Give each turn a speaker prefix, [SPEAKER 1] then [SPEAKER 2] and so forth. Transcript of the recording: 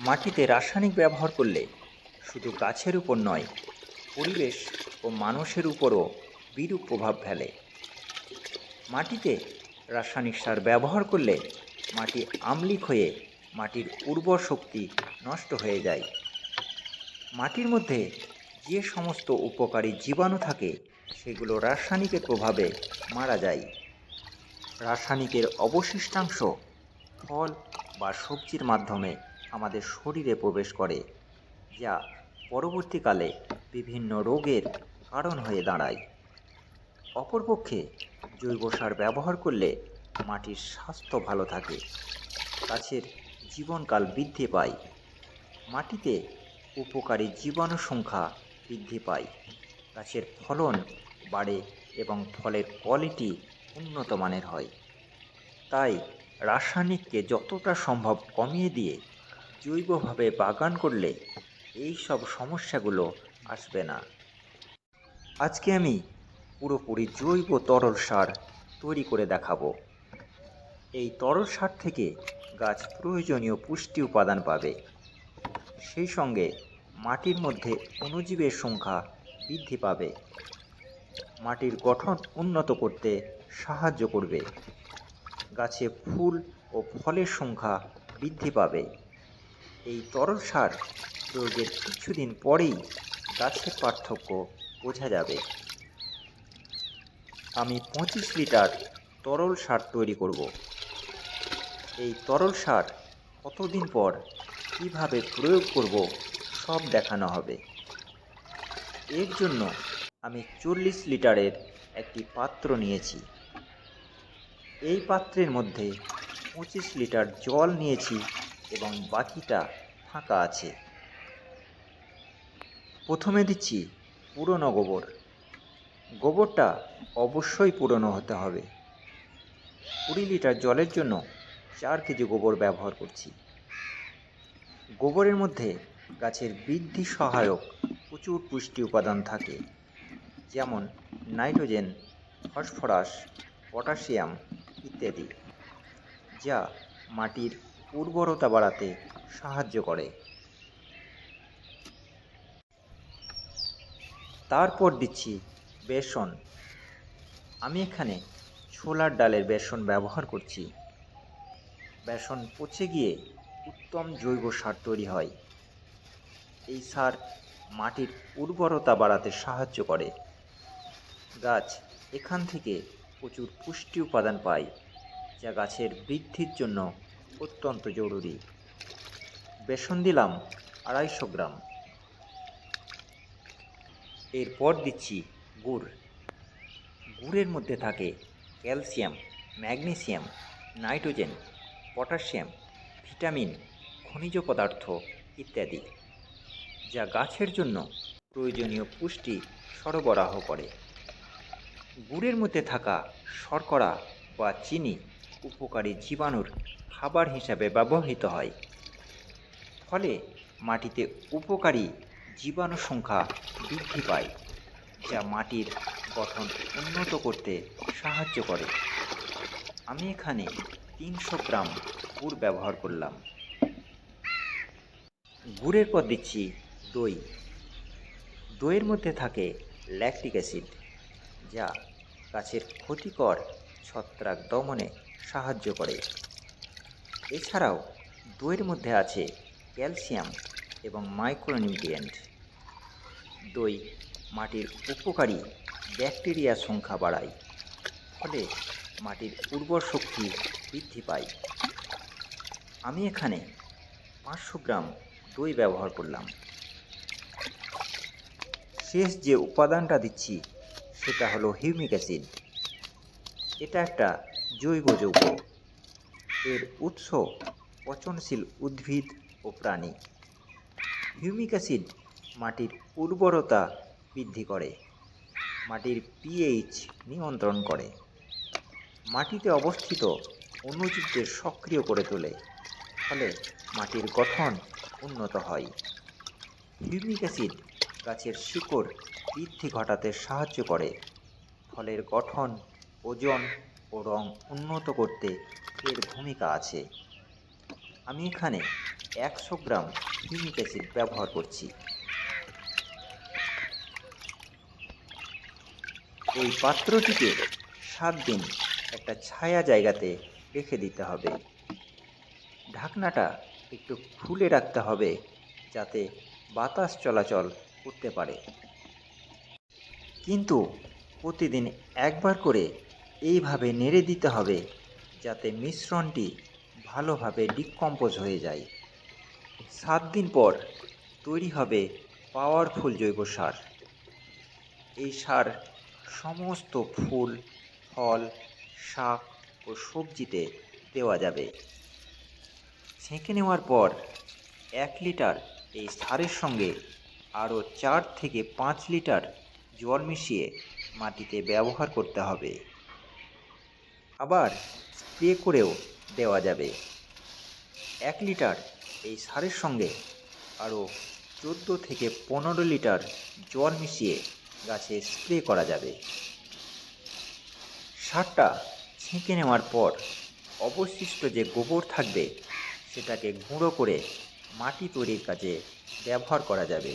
[SPEAKER 1] মাটিতে রাসায়নিক ব্যবহার করলে শুধু গাছের উপর নয়, পরিবেশ ও মানুষের উপরও বিরূপ প্রভাব ফেলে। মাটিতে রাসায়নিক সার ব্যবহার করলে মাটি আম্লিক হয়ে মাটির উর্বর শক্তি নষ্ট হয়ে যায়। মাটির মধ্যে যে সমস্ত উপকারী জীবাণু থাকে, সেগুলো রাসায়নিকের প্রভাবে মারা যায়। রাসায়নিকের অবশিষ্টাংশ ফল বা সবজির মাধ্যমে আমাদের শরীরে প্রবেশ করে, যা পরবর্তীকালে বিভিন্ন রোগের কারণ হয়ে দাঁড়ায়। অপরপক্ষে জৈব সার ব্যবহার করলে মাটির স্বাস্থ্য ভালো থাকে, গাছের জীবনকাল বৃদ্ধি পায়, মাটিতে উপকারী জীবাণু সংখ্যা বৃদ্ধি পায়, গাছের ফলন বাড়ে এবং ফলের কোয়ালিটি উন্নত মানের হয়। তাই রাসায়নিককে যতটা সম্ভব কমিয়ে দিয়ে জৈবভাবে বাগান করলে এই সব সমস্যাগুলো আসবে না। আজকে আমি পুরোপুরি জৈব তরল সার তৈরি করে দেখাবো। এই তরল সার থেকে গাছ প্রয়োজনীয় পুষ্টি উপাদান পাবে। সেই সঙ্গে মাটির মধ্যে অণুজীবের সংখ্যা বৃদ্ধি পাবে। মাটির গঠন উন্নত করতে সাহায্য করবে। গাছে ফুল ও ফলের সংখ্যা বৃদ্ধি পাবে। এই তরল সার প্রয়োগের কিছুদিন পরেই গাছের পার্থক্য বোঝা যাবে। আমি পঁচিশ লিটার তরল সার তৈরি করব। এই তরল সার কতদিন পর কীভাবে প্রয়োগ করব সব দেখানো হবে। এর জন্য আমি চল্লিশ লিটারের একটি পাত্র নিয়েছি। এই পাত্রের মধ্যে পঁচিশ লিটার জল নিয়েছি। এবং বাকিটা ফাঁকা আছে। প্রথমে দিচ্ছি পুরনো গোবর। গোবরটা অবশ্যই পুরনো হতে হবে। কুড়ি লিটার জলের জন্য চার কেজি গোবর ব্যবহার করছি। গোবরের মধ্যে গাছের বৃদ্ধি সহায়ক প্রচুর পুষ্টি উপাদান থাকে, যেমন নাইট্রোজেন, ফসফরাস, পটাশিয়াম ইত্যাদি, যা মাটির উর্বরতা বাড়াতে সাহায্য করে। তারপর দিচ্ছি বেসন। আমি এখানে ছোলার ডালের বেসন ব্যবহার করছি। বেসন পচে গিয়ে উত্তম জৈব সার তৈরি হয়। এই সার মাটির উর্বরতা বাড়াতে সাহায্য করে। গাছ এখান থেকে প্রচুর পুষ্টি উপাদান পায়, যা গাছের বৃদ্ধির জন্য অত্যন্ত জরুরি। বেসন দিলাম আড়াইশো গ্রাম। এরপর দিচ্ছি গুড়। গুড়ের মধ্যে থাকে calcium, magnesium, nitrogen, potassium, vitamin, খনিজ পদার্থ ইত্যাদি, যা গাছের জন্য প্রয়োজনীয় পুষ্টি সরবরাহ করে। গুড়ের মধ্যে থাকা শর্করা বা চিনি উপকারী জীবাণুর খাবার হিসাবে ব্যবহৃত হয়। ফলে মাটিতে উপকারী জীবাণু সংখ্যা বৃদ্ধি পায়, যা মাটির গঠন উন্নত করতে সাহায্য করে। আমি এখানে তিনশো গ্রাম গুড় ব্যবহার করলাম। গুড়ের পর দিচ্ছি দই। দইয়ের মধ্যে থাকে ল্যাকটিক অ্যাসিড, যা গাছের ক্ষতিকর ছত্রাক দমনে সাহায্য করে। এছাড়াও দইয়ের মধ্যে আছে ক্যালসিয়াম এবং মাইক্রোনিউট্রিয়েন্ট। দই, মাটির উপকারী ব্যাকটেরিয়ার সংখ্যা বাড়ায়, ফলে মাটির উর্বর শক্তি বৃদ্ধি পায়। আমি এখানে পাঁচশো গ্রাম দই ব্যবহার করলাম। শেষ যে উপাদানটা দিচ্ছি, সেটা হলো হিউমিক অ্যাসিড। এটা একটা জৈব যৌগ। এর উৎস পচনশীল উদ্ভিদ ও প্রাণী। হিউমিক অ্যাসিড মাটির উর্বরতা বৃদ্ধি করে, মাটির পিএইচ নিয়ন্ত্রণ করে। মাটিতে অবস্থিত অণুজীবদের সক্রিয় করে তোলে, ফলে মাটির গঠন উন্নত হয়। হিউমিক অ্যাসিড গাছের শিকড় বৃদ্ধি ঘটাতে সাহায্য করে, ফলের গঠন, ওজন ও রং উন্নত করতে এর ভূমিকা আছে। আমি এখানে একশো গ্রাম হিউমিক অ্যাসিড ব্যবহার করছি। এই পাত্রটিকে সাত দিন একটা ছায়া জায়গাতে রেখে দিতে হবে। ঢাকনাটা একটু খুলে রাখতে হবে যাতে বাতাস চলাচল করতে পারে। কিন্তু প্রতিদিন একবার করে এইভাবে নেড়ে দিতে হবে। যাতে মিশ্রণটি ভালোভাবে ডিকম্পোজ হয়ে যায়। সাত দিন পর তৈরি হবে পাওয়ারফুল জৈব সার। এই সার সমস্ত ফুল, ফল, শাক ও সবজিতে দেওয়া যাবে। ছেঁকে নেওয়ার পর এক লিটার এই সারের সঙ্গে আরও চার থেকে পাঁচ লিটার জল মিশিয়ে মাটিতে ব্যবহার করতে হবে। আবার স্প্রে করেও দেওয়া যাবে। এক লিটার এই সারের সঙ্গে আরও চোদ্দ থেকে পনেরো লিটার জল মিশিয়ে গাছে স্প্রে করা যাবে। সারটা ছেঁকে নেওয়ার পর অবশিষ্ট যে গোবর থাকবে, সেটাকে গুঁড়ো করে মাটি তৈরির কাজে ব্যবহার করা যাবে।